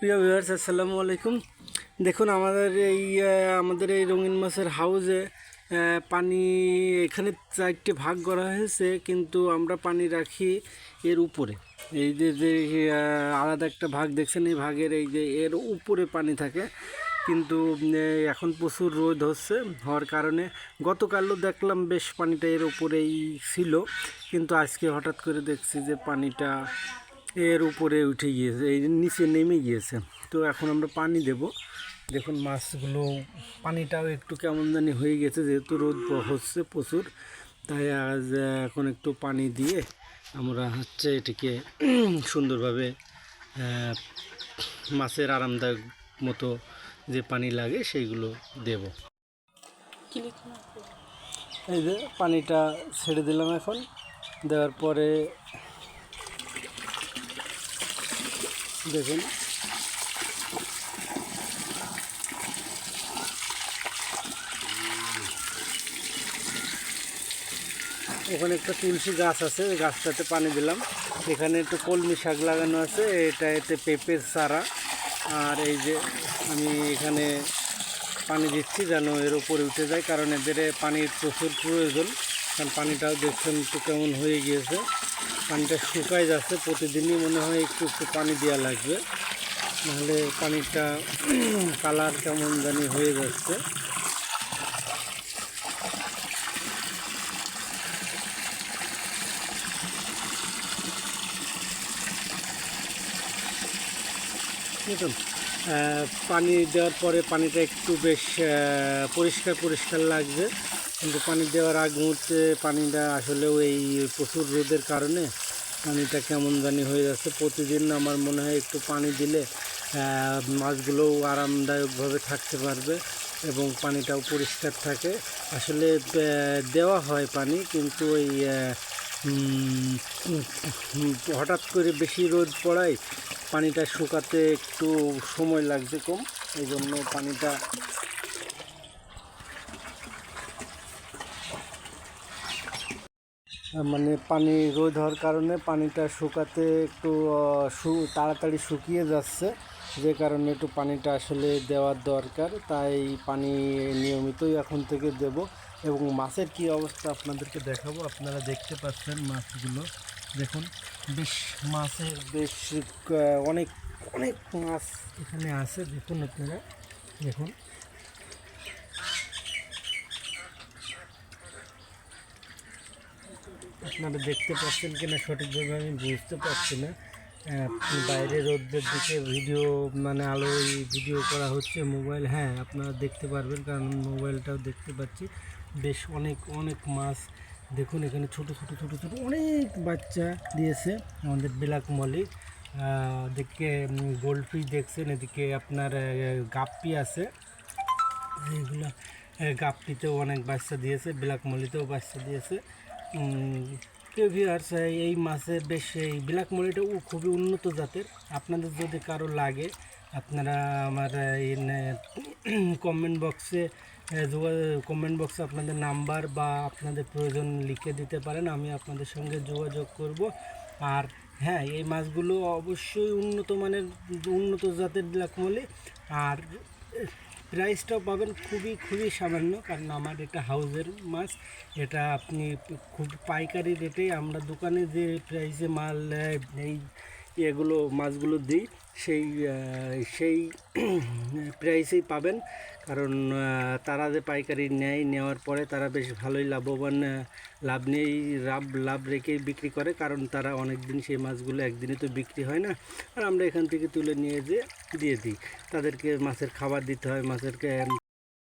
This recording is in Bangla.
প্রিয় ভিউয়ার্স আসসালামু আলাইকুম। দেখুন, আমাদের এই আমাদের এই রঙিন মাছের হাউজে পানি এখানে চারটে ভাগ করা হয়েছে, কিন্তু আমরা পানি রাখি এর উপরে। এই যে যে আলাদা একটা ভাগ দেখছেন, এই ভাগের এই যে, এর উপরে পানি থাকে। কিন্তু এখন প্রচুর রোদ হচ্ছে, হওয়ার কারণে গতকালও দেখলাম বেশ পানিটা এর উপরেই ছিল, কিন্তু আজকে হঠাৎ করে দেখছি যে পানিটা এর উপরে উঠে গিয়েছে এই নিচে নেমে গিয়েছে। তো এখন আমরা পানি দেব। দেখুন মাছগুলো পানিটাও একটু কেমন জানি হয়ে গেছে যেহেতু রোদ হচ্ছে প্রচুর। তাই আজ এখন একটু পানি দিয়ে আমরা হচ্ছে এটিকে সুন্দরভাবে মাছের আরামদায়ক মতো যে পানি লাগে সেইগুলো দেব। এই যে পানিটা ছেড়ে দিলাম এখন। দেওয়ার পরে দেখুন। ওখানে একটা তুলসী গাছ আছে ওই গাছটাতে পানি দিলাম। এখানে একটু কলমি শাক লাগানো আছে, এটা এতে পেঁপের চারা। আর এই যে আমি এখানে পানি দিচ্ছি যেন এর উপরে উঠে যায়, কারণ এদের পানির প্রচুর প্রয়োজন। কারণ পানিটাও দেখছেন একটু কেমন হয়ে গিয়েছে। পানিটা শুকায় যাচ্ছে, প্রতিদিনই মনে হয় একটু একটু পানি দেওয়া লাগবে। নাহলে পানিটা কালার কেমন জানি হয়ে যাচ্ছে। দেখুন পানি দেওয়ার পরে পানিটা একটু বেশ পরিষ্কার পরিষ্কার লাগবে। কিন্তু পানি দেওয়ার আগ মুহূর্তে পানিটা আসলেও এই প্রচুর রোদের কারণে পানিটা কেমন জানি হয়ে যাচ্ছে। প্রতিদিন আমার মনে হয় একটু পানি দিলে মাছগুলোও আরামদায়কভাবে থাকতে পারবে এবং পানিটাও পরিষ্কার থাকে। আসলে দেওয়া হয় পানি কিন্তু উম, হঠাৎ করে বেশি রোদ পড়ায় পানিটা শুকাতে একটু সময় লাগছে কম। এই জন্য পানিটা মানে পানি রোদ হওয়ার কারণে পানিটা শুকাতে একটু তাড়াতাড়ি শুকিয়ে যাচ্ছে। যে কারণে একটু পানিটা আসলে দেওয়ার দরকার। তাই পানি নিয়মিতই এখন থেকে দেব। এবং মাছের কি অবস্থা আপনাদেরকে দেখাবো। আপনারা দেখতে পাচ্ছেন মাছগুলো। দেখুন, বেশ মাছের বেশ অনেক অনেক মাছ এখানে আছে। দেখুন আপনারা। দেখুন। আপনারা দেখতে পাচ্ছেন কিনা সঠিকভাবে আমি বুঝতে পারছি না। বাইরে রোদের দিকে ভিডিও মানে আলোয় ভিডিও করা হচ্ছে মোবাইল হ্যাঁ আপনারা দেখতে পারবেন কারণ মোবাইলটাও দেখতে পাচ্ছি। বেশ অনেক অনেক মাছ দেখুন এখানে ছোট ছোট ছোট ছোট অনেক বাচ্চা দিয়েছে আমাদের বিলাক মলি। দেখে গোল্ডফিশ দেখছেন এদিকে আপনার গাপ্পি আছে। এইগুলা আহ, গাপ্পিতেও অনেক বাচ্চা দিয়েছে ব্ল্যাক মলিতেও বাচ্চা দিয়েছে। কেউ ভিউয়ার্স এই মাছের বেশ, এই ব্ল্যাক মলিটা খুবই উন্নত জাতের। আপনাদের যদি কারও লাগে, আপনারা আমার কমেন্ট বক্সে কমেন্ট বক্সে আপনাদের নাম্বার বা আপনাদের প্রয়োজন লিখে দিতে পারেন, আমি আপনাদের সঙ্গে যোগাযোগ করব। আর হ্যাঁ এই মাছগুলো অবশ্যই উন্নত মানের, উন্নত জাতের ব্ল্যাক মলি। আর প্রাইসটাও পাবেন, খুবই খুবই সামান্য, কারণ আমার এটা হাউজের মাছ। এটা আপনি খুব পাইকারি রেটে আমরা দোকানে যে প্রাইসে মাল এই এগুলো মাছগুলো দিই, সেই সেই প্রাইসেই পাবেন। কারণ তারা যে পাইকারি নেয়, নেওয়ার পরে তারা বেশ ভালোই লাভবান লাভ নিয়েই, লাভ লাভ রেখেই বিক্রি করে। কারণ তারা অনেক দিন সেই মাছগুলো একদিনে তো বিক্রি হয় না। আর আমরা এখান থেকে তুলে নিয়ে যে দিয়ে দিই। তাদেরকে মাছের খাবার দিতে হয়, মাছেরকে